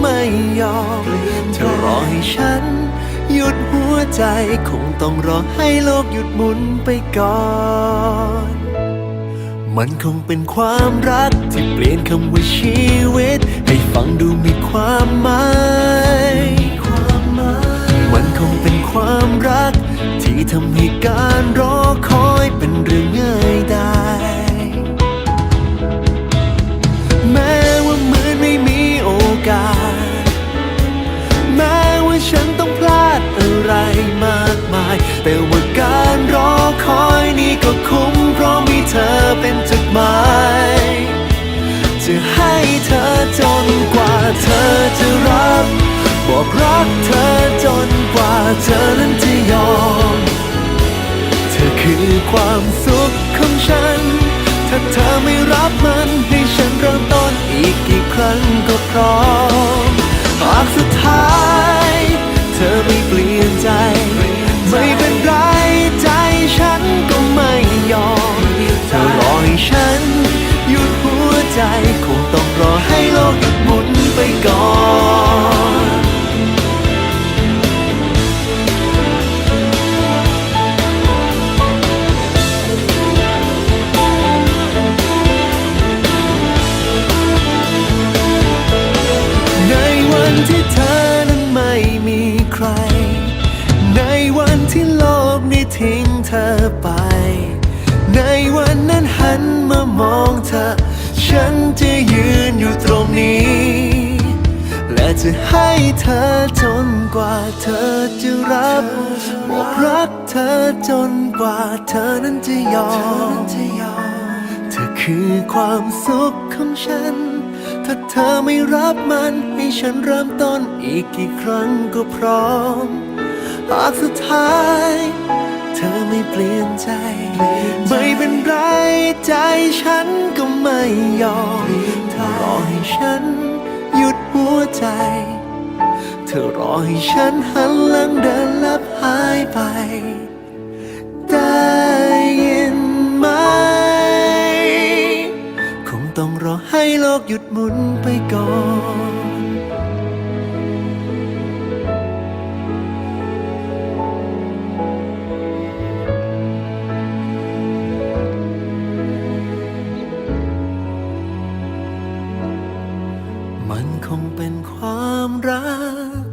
ไม่ยอมเธอรอให้ฉัน หยุดหัวใจคงต้องรอให้โลกหยุดหมุนไปก่อน มันคงเป็นความรักที่เปลี่ยนคำว่าชีวิต ให้ฟังดูมีความหมายมันคงเป็นความรัก ที่ทำให้การรอคอยเป็นเรื่อง ก็คุ้มเพราะมีเธอเป็นจุดหมาย จะให้เธอจนกว่าเธอจะรับ บอกรักเธอจนกว่าเธอนั้นจะยอม เธอคือความสุขของฉัน ถ้าเธอไม่รับมันให้ฉันเริ่มต้นอีกกี่ครั้งก็พร้อมหากสุดท้าย ทิ้งเธอไป ในวันนั้นหันมามองเธอ ฉันจะยืนอยู่ตรงนี้ และจะให้เธอจนกว่าเธอจะรับบอกรักเธอจนกว่าเธอนั้นจะยอม เธอคือความสุขของฉัน ถ้าเธอไม่รับมันให้ฉันเริ่มต้นอีกกี่ครั้งก็พร้อมหากสุดท้าย เธอไม่เปลี่ยนใจ ไม่เป็นไรใจฉันก็ไม่ยอมเธอรอให้ฉันหยุดหัวใจ เธอรอให้ฉันหันหลังเดินลับหายไป ได้ยินไหม คงต้องรอให้โลกหยุดหมุนไปก่อน มันคงเป็นความรัก